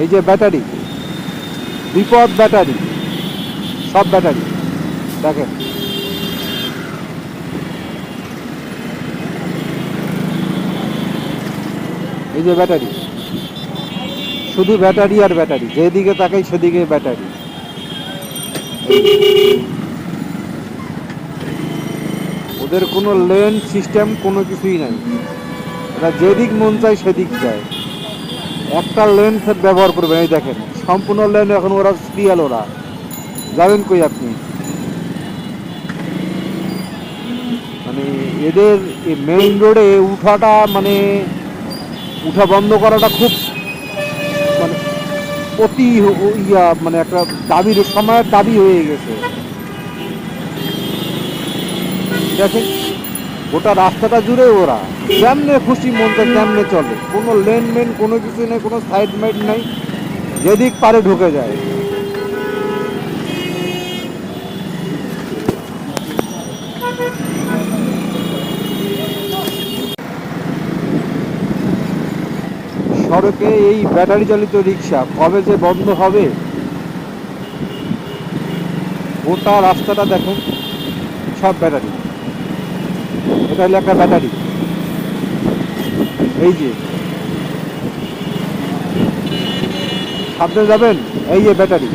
এই যে ব্যাটারি, বিপদ ব্যাটারি, সব ব্যাটারি, দেখেন। এই যে ব্যাটারি, শুধু ব্যাটারি আর ব্যাটারি, যেদিকে তাকাই সেদিকে ব্যাটারি। ওদের কোনো লেন সিস্টেম কোনো কিছুই নাই। এরা যেদিক মন চায় সেদিক যায়। একটা লেন ব্যবহার করবেন, এই দেখেন। সম্পূর্ণ লেন এখন ওরা সিরিয়াল ওরা। যাবেন কই আপনি? মানে এদের মেইন রোডে উঠাটা মানে উঠা বন্ধ করাটা খুব মানে অতি ইয়া মানে একটা দাবির, সময়ের দাবি হয়ে গেছে। দেখেন, গোটা রাস্তাটা জুড়ে ওরা। কেমনে খুশি মনটা কেমনে চলে? কোনো লেনমেন কোনো কিছু নেই, কোনো সাইড মাইড নাই, যেদিক পারে ঢুকে যায়। সড়কে এই ব্যাটারি চালিত রিক্সা কবে যে বন্ধ হবে? গোটা রাস্তাটা দেখেন, সব ব্যাটারি এটা হলো একটা ব্যাটারি এই যে। সামনে যাবেন? এই যে ব্যাটারি।